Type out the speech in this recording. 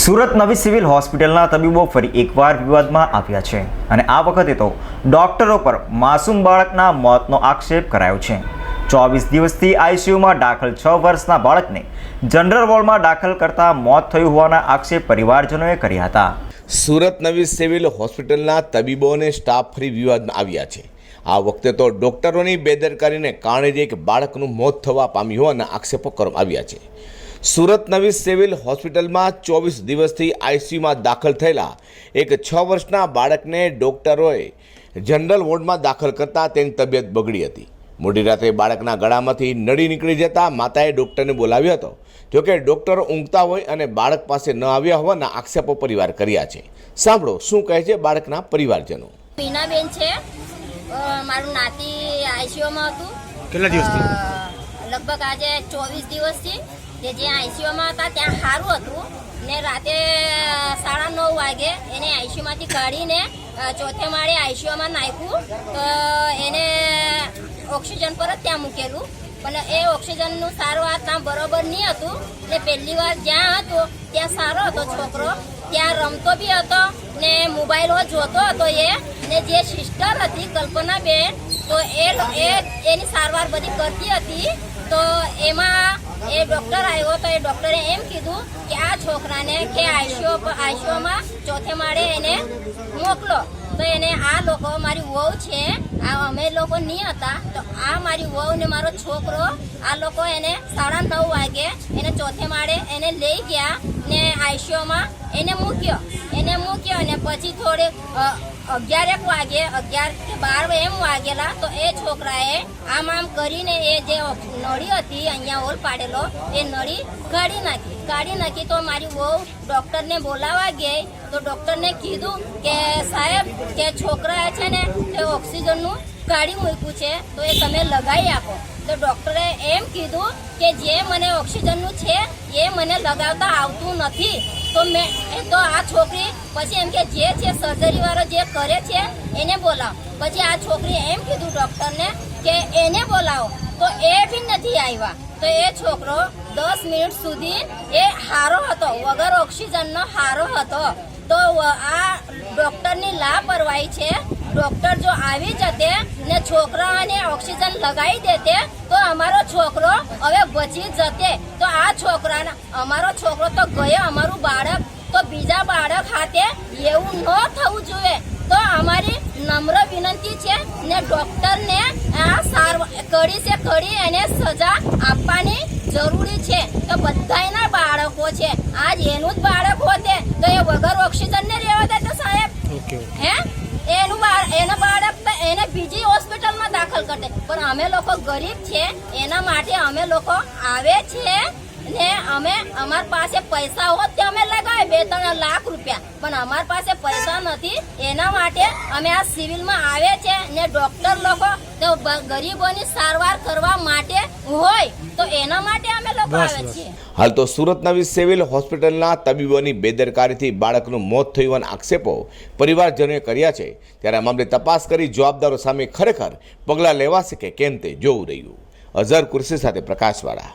સુરત નવી સિવિલ હોસ્પિટલના તબીબો ફરી એકવાર વિવાદમાં આવ્યા છે અને આ વખતે તો ડોક્ટરો પર માસૂમ બાળકના મોતનો આક્ષેપ કરાયો છે. ચોવીસ દિવસથી આઈસીયુમાં દાખલ છ વર્ષના બાળકને જનરલ વોર્ડમાં દાખલ કરતા મોત થયું હોવાના આક્ષેપ પરિવારજનોએ કર્યા હતા. સુરત નવી સિવિલ હોસ્પિટલના તબીબો અને સ્ટાફ ફરી વિવાદમાં આવ્યા છે. આ વખતે તો ડોક્ટરોની બેદરકારીને કારણે જ એક બાળકનું મોત થવા પામ્યું હોવાના આક્ષેપો કરવામાં આવ્યા છે. સુરત નવી સિવિલ હોસ્પિટલમાં ચોવીસ દિવસથી આઈસીયુમાં દાખલ થયેલા એક છ વર્ષના બાળકને ડોક્ટરોએ જનરલ વોર્ડમાં દાખલ કરતાં તેની તબિયત બગડી હતી. મોડી રાત્રે બાળકના ગળામાંથી નળી નીકળી જતા માતાએ ડૉક્ટરને બોલાવ્યો હતો. જોકે ડૉક્ટરો ઊંઘતા હોય અને બાળક પાસે ન આવ્યા હોવાના આક્ષેપો પરિવાર કર્યા છે. સાંભળો શું કહે છે બાળકના પરિવારજનો? મીનાબેન છે. મારું નાતી આઈસીયુમાં હતું. કેટલા દિવસથી? લગભગ આજે ચોવીસ દિવસથી. કે જે આઈસીયુમાં હતા, ત્યાં સારું હતું. ને રાતે સાડા નવ વાગે એને આઈસીયુમાંથી કાઢીને ચોથે માળે આઈસીયુમાં નાખ્યું. તો એને ઓક્સિજન પર જ ત્યાં મૂકેલું. પણ એ ઓક્સિજનનું સારવાર ત્યાં બરોબર નહીં હતું. એટલે પહેલી વાર જ્યાં હતો, ત્યાં સારો હતો છોકરો. ત્યાં રમતો બી હતો ને મોબાઈલ જોતો હતો એ. ને જે સિસ્ટર હતી, કલ્પનાબેન, તો એ એ એની સારવાર બધી કરતી હતી. તો એમાં એ ડોક્ટર આવ્યો તો એ ડોક્ટરે એમ કીધું કે આ છોકરાને કે આઈસીઓ આઈસીઓમાં ચોથે માળે એને મોકલો. તો એને આ લોકો મારી વહુ છે, આ અમે લોકો નહીં હતા. તો આ મારી વહુ ને મારો છોકરો આ લોકો એને સાડા નવ વાગે એને ચોથે માળે એને લઈ ગયા. ને આઈસીયુમાં એને મૂક્યો. એને મૂક્યો અને પછી થોડે અગિયારેક વાગે, અગિયાર કે બાર એમ વાગેલા, તો એ છોકરાએ આમ આમ કરીને એ જે નળી હતી અહીંયા હોલ પાડેલો, એ નળી કાઢી નાખી. કાઢી નાખી તો મારી બહુ ડૉક્ટરને બોલાવા ગઈ. તો ડૉક્ટરને કીધું કે, સાહેબ, કે છોકરાએ છે ને, તે ઓક્સિજનનું કાઢી મૂક્યું છે, તો એ તમે લગાવી આપો. તો ડૉક્ટરે એમ કીધું કે જે મને ઓક્સિજનનું છે, એ મને લગાવતા આવતું નથી. તો મેં તો આ છોકરી પછી એમ કે જે છે સર્જરી વાળો જે કરે છે, એને બોલાવો. પછી આ છોકરી એમ કીધું ડૉક્ટરને કે એને બોલાવો. તો એ બી નથી આવ્યા. તો એ છોકરો દસ મિનિટ સુધી એ હારો હતો, વગર ઓક્સિજનનો હારો હતો. તો આ ડૉક્ટરની લાપરવાહી છે ડૉક્ટર જો આવી જતે ને છોકરાને ઓક્સિજન લગાવી દેતે તો અમારો છોકરો હવે બચી જતે. તો આ છોકરાના અમારો છોકરો તો ગયો અમારું બાળક. તો બીજા બાળક હાથે એવું ન થવું જોઈએ. તો અમારી નમ્ર વિનંતી છે ને ડૉક્ટરને આ સારવાર કડી છે કડી એને સજા આપવાની જરૂરી છે. તો બધાયના બાળકો છે. આજ એનું જ બાળક હોતે. તો એ વગર ઓક્સિજન ને રહેવા દે તો સાહેબ હે? એનું એના બાળક એને બીજી હોસ્પિટલમાં દાખલ કરે પણ અમે લોકો ગરીબ છે, એના માટે અમે લોકો આવે છે ને અમે અમાર પાસે પૈસા હોત તે અમે લગાવે બે ત્રણ લાખ રૂપિયા. પણ અમાર પાસે પૈસા નથી. એના માટે અમે આ સિવિલમાં આવે છે ને ડોક્ટર લોકો તો ગરીબોની સારવાર કરવા માટે હોય તો એના માટે અમે લોકો આવે છીએ. હાલ તો સુરત નવી સિવિલ હોસ્પિટલના તબીબોની બેદરકારીથી બાળકનું મોત થયું હોવાના આક્ષેપો પરિવારજનોએ કર્યા છે. ત્યારે આ મામલે તપાસ કરી જવાબદારો સામે ખરેખર પગલાં લેવાશે કે કેમ તે જોવું રહ્યું. અઝર કુર્સી સાથે પ્રકાશવાળા.